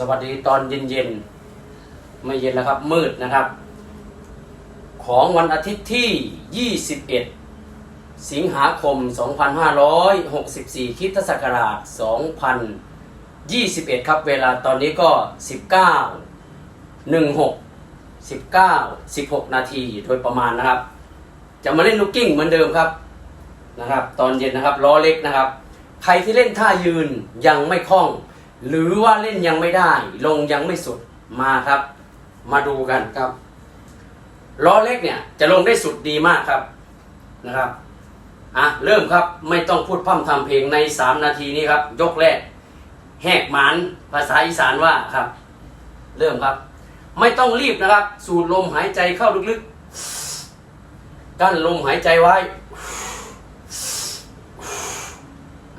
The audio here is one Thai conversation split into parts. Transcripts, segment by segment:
สวัสดีตอนเย็นๆ ไม่เย็นแล้วครับ มืดนะครับ ของวันอาทิตย์ที่ 21 สิงหาคม 2564คริสตศักราช 2021 ครับเวลาตอนนี้ก็ 19 16 19 16 นาทีโดยประมาณนะครับ จะมาเล่นลูกกิ้งเหมือนเดิมครับนะครับ ตอนเย็นนะครับล้อเล็กนะครับ ใครที่เล่นท่ายืนยังไม่คล่อง หรือว่าเล่นยังไม่ได้ ลงยังไม่สุดมาครับ มาดูกันครับล้อเล็กเนี่ยจะลงได้สุดดีมากครับนะครับอะเริ่มครับไม่ต้องพูดพร่ำทำเพลงใน 3 นาทีนี้ครับ ยกแรก แหกหมานภาษาอีสานว่าครับ เริ่มครับ ไม่ต้องรีบนะครับ สูดลมหายใจเข้าลึกๆกั้นลมหายใจไว้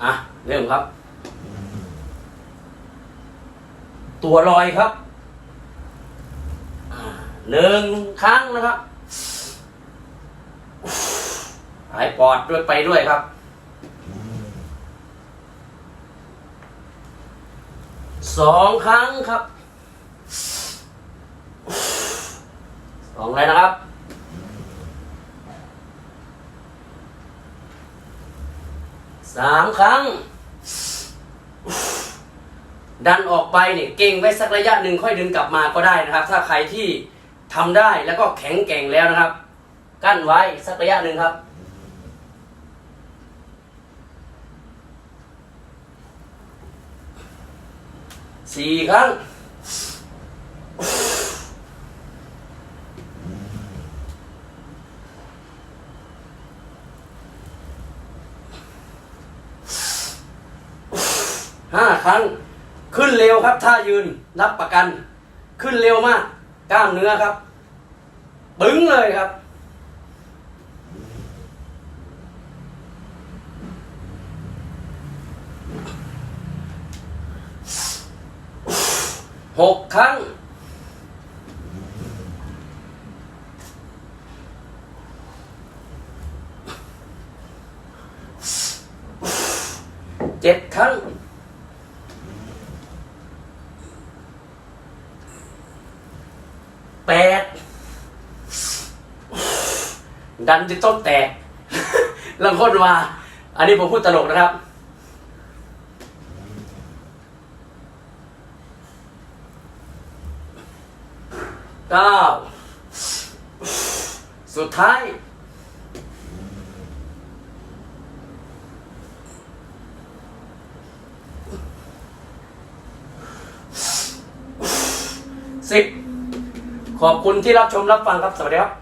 อะเริ่มครับ ตัวลอยครับอ่าหนึ่งครั้งนะครับ หายปอดด้วยไปด้วยครับสองครั้งครับสองเลยนะครับสามครั้ง ดันออกไปเนี่ยเก่งไว้สักระยะหนึ่งค่อยดึงกลับมาก็ได้นะครับ ถ้าใครที่ทำได้แล้วก็แข็งแกร่งแล้วนะครับ กั้นไว้สักระยะหนึ่งครับ สี่ครั้ง ห้าครั้ง ขึ้นเร็วครับท่ายืนรับประกัน ขึ้นเร็วมาก กล้ามเนื้อครับปึ้งเลยครับ หกครั้ง เจ็ดครั้ง แปดดันจะต้องแตกลังคนว่า อันนี้ผมพูดตลกนะครับ เก้า สุดท้าย สิบ ขอบคุณที่รับชมรับฟังครับ สวัสดีครับ